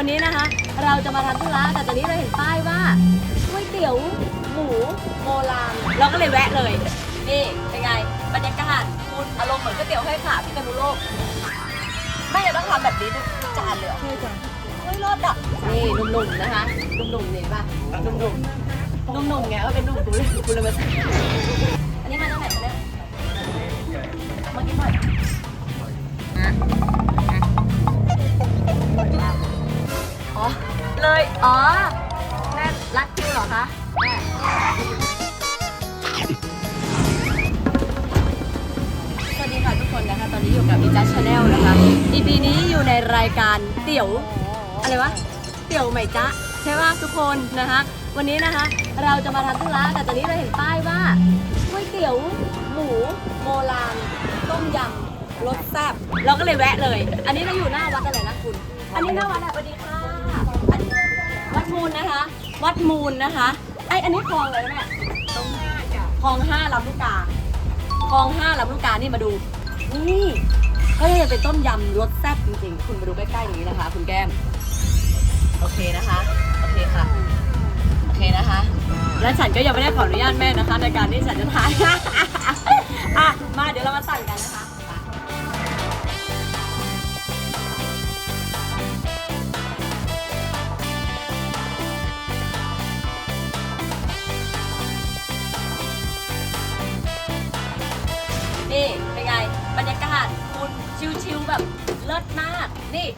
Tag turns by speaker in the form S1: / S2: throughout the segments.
S1: วันนี้นะคะ เราจะมาทำธุระแต่ตอนนี้เราเห็นป้ายว่าก๋วยเตี๋ยวหมูโบราณเราก็เลยแวะเลยนี่เป็นไงบรรยากาศคุณอารมณ์เหมือนก๋วยเตี๋ยวห้อยขาพี่กนุโลกไม่จะต้องทำแบบนี้ทุกจานเลยเหรอ
S2: ใช่จ้ะ
S1: เฮ้ยรอดอะนี่หนุ่มๆนะคะหนุ่มๆนี่ป่ะหนุ่มๆหนุ่มๆไงก็เป็นหนุ่มกูเลยกูเลยมาใส่อันนี้มาจากไหนคะเนี่ยมากินหน่อยอ๋อ เลย อ๋อ แม่รัดคิวเหรอคะแม่สวัสดีค่ะทุกคนนะคะ ตอนนี้อยู่กับมิจ้าชาแนลนะคะ EP นี้อยู่ในรายการเตี๋ยว อะไรวะ เตี๋ยวใหม่จ๊ะ ใช่ป่ะทุกคนนะคะ วันนี้นะคะ เราจะมาทำธุระแต่ตอนนี้เราเห็นป้ายว่าก๋วยเตี๋ยวหมูโบราณต้มยำรสแซ่บเราก็เลยแวะเลย อันนี้เราอยู่หน้าวัดอะไรนะคุณ อันนี้หน้าวัดอะไรสวัสดีค่ะ วัดมูลนะคะ วัดมูลนะคะ ไออันนี้คลองอะไรนะแม่
S2: ตรงหน้าจ้ะ
S1: คลองห้าลำลูกกาคลองห้าลำลูกกานี่มาดู นี่เฮ้ยเป็นต้มยำรสแซ่บจริงๆ คุณมาดูใกล้ๆอย่างนี้นะคะ คุณแก้ม โอเคนะคะ โอเคค่ะ โอเคนะคะ และฉันก็ยังไม่ได้ขออนุญาตแม่นะคะ ในการที่ฉันจะถ่ายอะมาเดี๋ยวเรามาสั่งกันนะคะ ชิลๆแบบเลิศมากนี่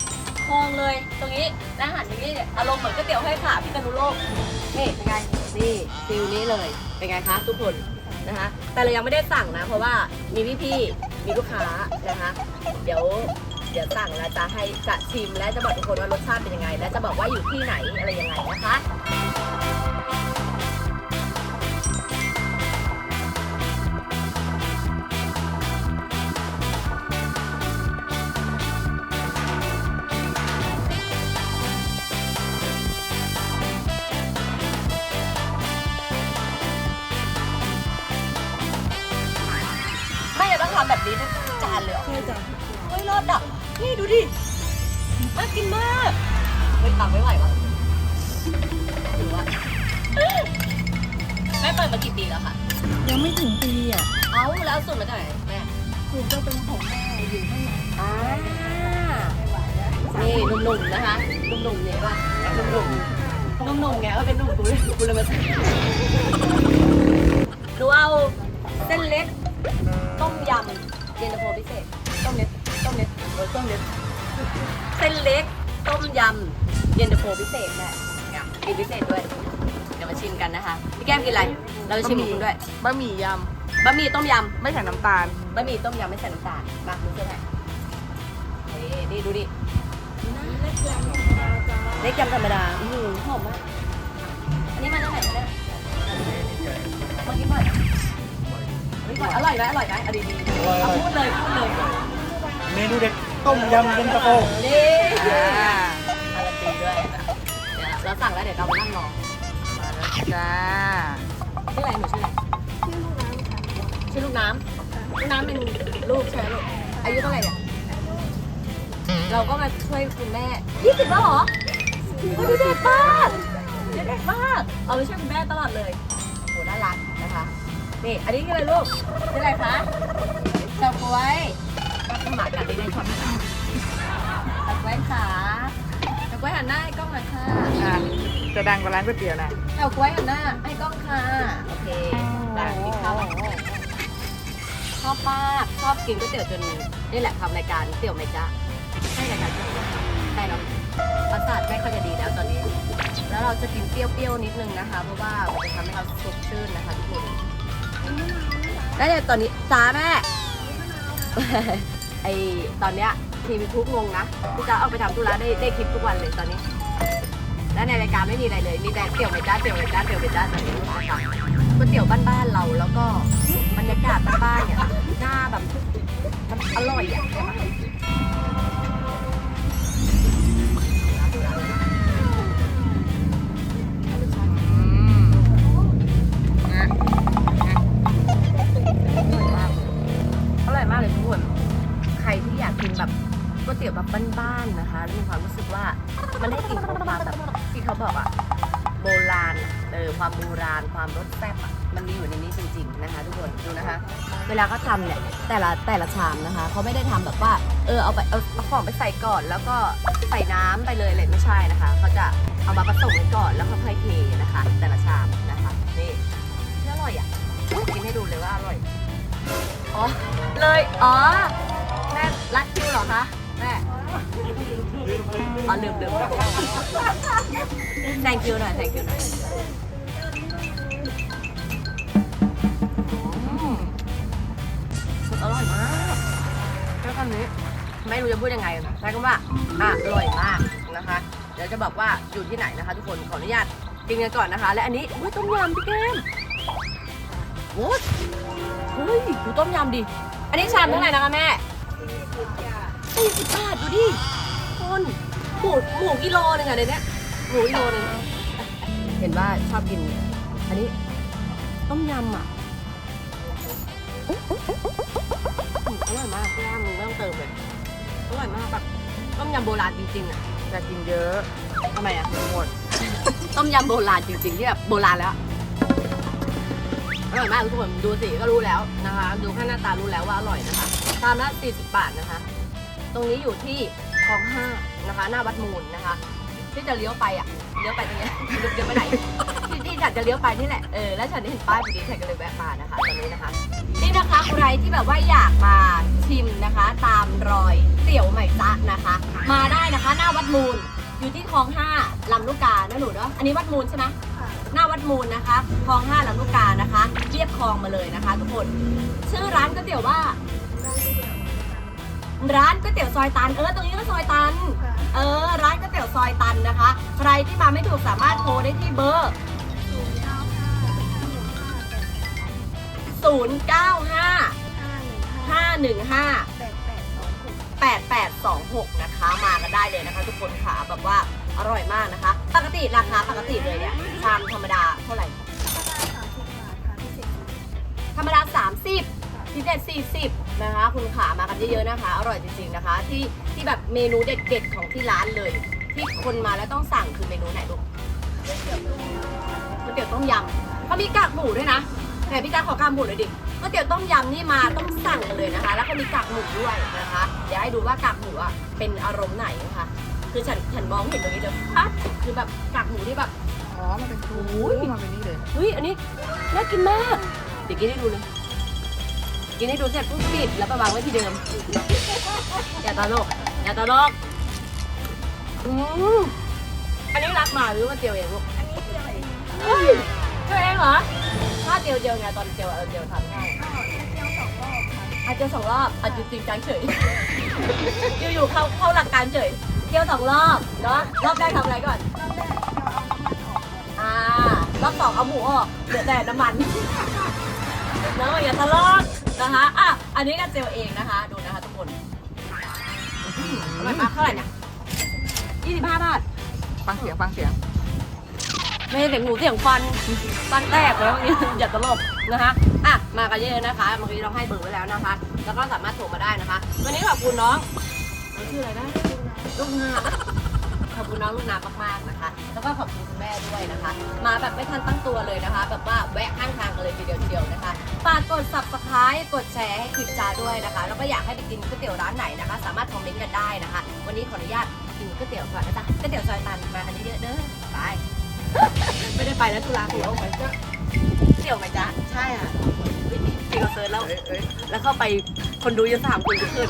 S1: คลองเลยตรงนี้นะหันอย่างนี้เนี่ยอารมณ์เหมือนก๋วยเตี๋ยวให้ขาพี่กนุโลกนี่เป็นไงนี่ฟิลนี้เลยเป็นไงคะทุกคนนะคะ แต่เรายังไม่ได้สั่งนะ เพราะว่ามีพี่ๆมีลูกค้านะคะ เดี๋ยวเดี๋ยวสั่งแล้วจะให้จะชิมและจะบอกทุกคนว่ารสชาติเป็นยังไง และจะบอกว่าอยู่ที่ไหนอะไรยังไงนะคะำแบบนี้ทุกจานเลยเหรอ
S2: ใช่จ้ะ
S1: เฮ้ยรอดอะนี่ดูดิน่ากินมากเฮ้ยตังไม่ไหววะหรือว่าแม่เปิดมากี่ปีแล้วคะ
S2: ยังไม่ถึงปีอะ
S1: เอ้าแล้วเอาสูตรมาจากไหนแม่
S2: ถูกก็เป็นของแม่อยู่ข้างใน
S1: อ่า
S2: ไม่ไหวแล้ว
S1: นี่หนุ่มๆนะคะหนุ่มๆเนี่ยป่ะหนุ่มๆหนุ่มๆไงก็เป็นหนุ่มกูเลยกูเลยมาใส่หนูเอาเส้นเล็ก ต้มยำเย็นตาโฟพิเศษ ต้มเล็กต้มเล็กเออต้มเล็กเส้นเล็ก ต้มยำเย็นตาโฟพิเศษแม่เนี่ยกินพิเศษด้วย เดี๋ยวมาชิมกันนะคะ พี่แก้มกินอะไร เราจะชิมกับคุณด้วย
S2: บะหมี่ย
S1: บะหมี่ต้มยำ
S2: ไม่ใส่น้ำตาลำ
S1: บะหมี่ต้มยำไม่ใส่น้ำตาล มาดูเส้นไหนนี่นี่ดูดิ เล็กยำธรรมดาอือหือหอมมาก อันนี้มาจากไหนคะเนี่ยมากินบ่อย อยอร่อยไหมอร่อยไหมเอาดีๆเอาพูดเลยพูดเลย
S3: เมนูเด็ดต้มยำเย็นตาโฟ
S1: นี่
S2: อ่า
S1: การันตีด้วยเดี๋ยวเราสั่งแล้วเดี๋ยวเราไปนั่งรอ
S2: มาแล้วจ้า
S1: ชื่ออะไรหนูชื่ออะไรชื่อลูกน้ำลูกน้ำเป็นลูกใช่ไหมลูกอายุเท่าไหร่เนี่ยเราก็มาช่วยคุณแม่ยี่สิบแล้วเหรอโอ้ยดูเด็กมากเด็กมากเอาไปช่วยคุณแม่ตลอดเลยโหน่ารักนะคะ นี่ อันนี้คืออะไรลูกชื่ออะไรคะเฉาก๊วยก็หมากัดได้ได้ช็อตนะคะเฉาก๊วยขาเฉาก๊วยหันหน้าให้กล้องหน่อยค่ะ
S2: อะจะดังกว่าร้านก๋วยเตี๋ยวนะ
S1: เอากล้วยหันหน้าให้กล้องค่ะ โอเคได้กินข้าวชอบมากชอบกินก๋วยเตี๋ยวจนนี่แหละทำรายการเตี๋ยวไหมจ๊ะใช่รายการเตี๋ยวไหมจ๊ะใช่เนาะประสาทไม่ค่อยจะดีแล้วตอนนี้ แล้วเราจะกินเปรี้ยวๆนิดนึงนะคะ เพราะว่ามันจะทำให้เราสดชื่นนะคะทุกคน แล้วเลยตอนนี้จ้าแม่ ไอตอนเนี้ยทีมทุกงงนะพี่จะเอาไปทำธุระได้ได้คลิปทุกวันเลยตอนนี้ และในรายการไม่มีอะไรเลย มีแต่เตี๋ยวไหมจ้าเตี๋ยวไหมจ้าเตี๋ยวไหมจ้าตอนนี้นะคะก๋วยเตี๋ยวบ้านๆเราแล้วก็บรรยากาศบ้านๆเนี่ยหน้าแบบมันอร่อยอะ มันได้กลิ่นของความแบบที่เขาบอกอะโบราณอะเออความโบราณความรสแซ่บอะมันมีอยู่ในนี้จริง ๆนะคะ ทุกคนดูนะคะ เวลาเขาทำเนี่ยแต่ละแต่ละชามนะคะเขาไม่ได้ทำแบบว่าเออเอาไปเอาเอาของไปใส่ก่อน แล้วก็ใส่น้ำไปเลยเลยไม่ใช่นะคะเขาจะเอามาผสมกันก่อนแล้วค่อยเทนะคะ แต่ละชามนะคะนี่อร่อยอะกินให้ดูเลยว่าอร่อยอ๋อเลยอ๋อแม่รัดคิวเหรอคะแม่ อ๋อลืมลืม thank you หน่อย thank you หน่อยอืมอร่อยมากใช้คำนี้ ไม่รู้จะพูดยังไงใช้คำว่าอะอร่อยมากนะคะ เดี๋ยวจะบอกว่าอยู่ที่ไหนนะคะทุกคน ขออนุญาตกินกันก่อนนะคะ และอันนี้อุ้ยต้มยำพี่แก้มโอ้ยเฮ้ยดูต้มยำดิ อันนี้ชามเท่าไหร่นะคะแม่ สี่สิบบาทดูดิคนหมูหมูกิโลหนึงอะเดี๋ยวนี้หมูกิโลหนึงเห็นว่าชอบกิน อันนี้ ต้มยำอะอืมอร่อยมากพี่ย่ามึงไม่ต้องเติมเลยอร่อยมากแบบต้มยำโบราณจริงๆอะ
S2: อยากกินเยอะ
S1: ทำไมอะ
S2: หมด
S1: ต้มยำโบราณจริงๆที่แบบโบราณแล้วอร่อยมากทุกคนดูสิก็รู้แล้วนะคะ ดูแค่หน้าตารู้แล้วว่าอร่อยนะคะชามละ40 บาทนะคะ ตรงนี้อยู่ที่คลองห้านะคะ หน้าวัดมูลนะคะ ที่จะเลี้ยวไปอะเลี้ยวไปตรงเนี้ยเลี้ยวไปไหนที่ที่ฉันจะเลี้ยวไปนี่แหละเออแล้วฉันเห็นป้ายพอดีฉันก็เลยแวะมานะคะตอนนี้นะคะ นี่นะคะใครที่แบบว่าอยากมาชิมนะคะ ตามรอยเตี๋ยวใหม่จ๊ะนะคะ มาได้นะคะหน้าวัดมูลอยู่ที่คลองห้าลำลูกกานะหนูเนาะอันนี้วัดมูลใช่ไหมหน้าวัดมูลนะคะคลองห้าลำลูกกานะคะเรียบคลองมาเลยนะคะ ทุกคน ชื่อร้านก๋วยเตี๋ยวว่า ร้านก๋วยเตี๋ยวซอยตัน เออ ตรงนี้ก็ซอยตัน เออ ร้านก๋วยเตี๋ยวซอยตันนะคะ ใครที่มาไม่ถูกสามารถโทรได้ที่เบอร์ 095 515 8826 นะคะ มากันได้เลยนะคะทุกคนค่ะ แบบว่าอร่อยมากนะคะ ปกติราคาปกติเลยเนี่ยชามธรรมดาเท่าไหร่ ธรรมดา 30พิเศษ 40 นะคะ คุณขามากันเยอะๆนะคะ อร่อยจริงๆนะคะ ที่ที่แบบเมนูเด็ดๆของที่ร้านเลย ที่คนมาแล้วต้องสั่งคือเมนูไหนลูกก๋วยเตี๋ยวต้มยำเขามีกากหมูด้วยนะไหนพี่จ้าขอกากหมูหน่อยดิก๋วยเตี๋ยวต้มยำนี่มาต้องสั่งกันเลยนะคะ แล้วก็มีกากหมูด้วยนะคะเดี๋ยวให้ดูว่ากากหมูอะเป็นอารมณ์ไหนนะคะคือฉันฉันมองเห็นตรงนี้เลยปั๊บคือแบบกากหมูที่แบบ
S2: อ๋อมันเป็นทู
S1: โอ้ย
S2: มาเป็นนี่เลย
S1: เฮ้ยอันนี้น่ากินมากเดี๋ยวกินให้ดูเลย กินให้ดูเสร็จปุ๊บปิดแล้วไปวางไว้ที่เดิม อย่าตลกอย่าตลกอืมอันนี้รักมาหรือว่าเจียวเองลูก
S4: อันนี้เจียวเอง
S1: เฮ้ยเจียวเองเหรอถ้าเจียวเจียวไงตอนเจียวเออเจียวทำง่าย
S4: ก็เจียวสองรอบค่ะ
S1: อาจจะสองรอบอาจจะจริงจังเฉยอยู่ๆเข้าเข้าหลักการเฉยเจียวสองรอบเนาะรอบแรกทำอะไรก่อน
S4: รอบแรกเราเอาน้ำมันออก
S1: อ่ารอบสองเอาหมูออกเหลือแต่น้ำมันเนอะอย่าทะเลาะ นะคะอะอันนี้ก็เจลเองนะคะ ดูนะคะทุกคนอร่อยมากเท่าไหร่เนี่ย25บาท
S2: ฟังเสียงฟังเสียง
S1: ไม่ใช่เสียงหมูเสียงฟัน ฟันแตกแล้วนี่อย่าตลกนะคะอะมากันเยอะๆนะคะ เมื่อกี้เราให้เบอร์ไว้แล้วนะคะ แล้วก็สามารถโทรมาได้นะคะ วันนี้ขอบคุณน้องน้องชื่ออะไรนะลูกนาข อบคุณน้องลูกนามากๆนะคะ แล้วก็ขอบคุณคุณแม่ด้วยนะคะ มาแบบไม่ทันตั้งตัวเลยนะคะ แบบว่าแวะข้างทางกันเลยทีเดียวทีเดียวนะคะฝากกด subscribe กดแชร์ให้คลิปจ้าด้วยนะคะ แล้วก็อยากให้ไปกินก๋วยเตี๋ยวร้านไหนนะคะ สามารถคอมเมนต์กันได้นะคะ วันนี้ขออนุญาตกินก๋วยเตี๋ยวก่อนนะจ๊ะก๋วยเตี๋ยวซอยตันมากันเยอะๆเด้อไปไม่ได้ไปแล้วทุลาเตี๋ยวไหมจ๊ะเตี๋ยวไหมจ๊ะใช่อะจริงเราเซิร์ชแล้ว
S2: เอ้ยเอ้ย
S1: แล้วเข้าไปคนดูยังสามคนทุกคืน